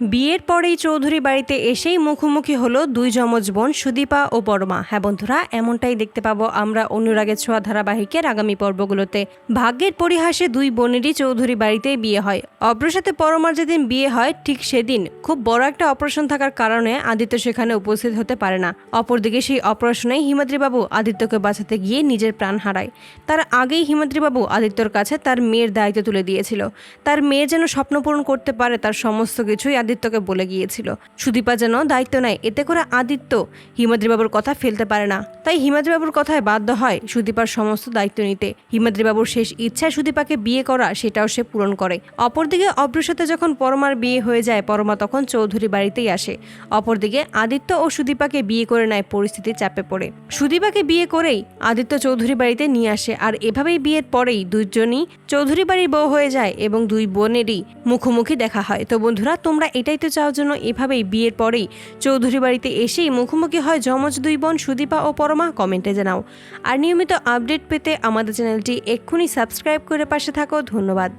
বিয়ের পরেই চৌধুরী বাড়িতে এসেই মুখোমুখি হলো দুই যমজ বোন সুদীপা ও পরমা হ্যাঁ বন্ধুরা, এমনটাই দেখতে পাবো আমরা অনুরাগের ছোঁয়া ধারাবাহিকের আগামী পর্বগুলোতে। ভাগ্যের পরিহাসে দুই বোনেরই চৌধুরী বাড়িতেই বিয়ে হয়। অব্র সাথে পরমার যেদিন বিয়ে হয়, ঠিক সেদিন খুব বড় একটা অপারেশন থাকার কারণে আদিত্য সেখানে উপস্থিত হতে পারে না। অপরদিকে সেই অপারেশনেই হিমাদ্রিবাবু আদিত্যকে বাঁচাতে গিয়ে নিজের প্রাণ হারায়। তার আগেই হিমাদ্রিবাবু আদিত্যর কাছে তার মেয়ের দায়িত্ব তুলে দিয়েছিল। তার মেয়ে যেন স্বপ্ন পূরণ করতে পারে তার সমস্ত কিছুই আদিত্যকে বলে গিয়েছিল, সুদীপা যেন দায়িত্ব নেয়, এতে করে আদিত্য হিমাদ্রিবাবুর কথা ফেলতে পারে না। তাই হিমাদ্রিবাবুর কথায় বাধ্য হয় সুদীপার সমস্ত দায়িত্ব নিতে। হিমাদ্রিবাবুর শেষ ইচ্ছা সুদীপাকে বিয়ে করা সেটাও সে পূরণ করে। অপরদিকে অব্রুর সাথে যখন পরমার বিয়ে হয়ে যায়, পরমা তখন চৌধুরী বাড়িতেই আসে। অপরদিকে আদিত্য ও সুদীপাকে বিয়ে করে নেয় পরিস্থিতির চাপে পড়ে। সুদীপাকে বিয়ে করেই আদিত্য চৌধুরী বাড়িতে নিয়ে আসে, আর এভাবেই বিয়ের পরেই দুইজনই চৌধুরী বাড়ির বউ হয়ে যায় এবং দুই বোনেরই মুখোমুখি দেখা হয়। তো বন্ধুরা, তোমরা এটাই তো চাওয়ার জন্য এভাবেই বিয়ের পরেই চৌধুরী বাড়িতে এসেই মুখোমুখি হয় যমজ দুই বোন সুদীপা ও পরমা কমেন্টে জানাও। আর নিয়মিত আপডেট পেতে আমাদের চ্যানেলটি এক্ষুনি সাবস্ক্রাইব করে পাশে থাকো। ধন্যবাদ।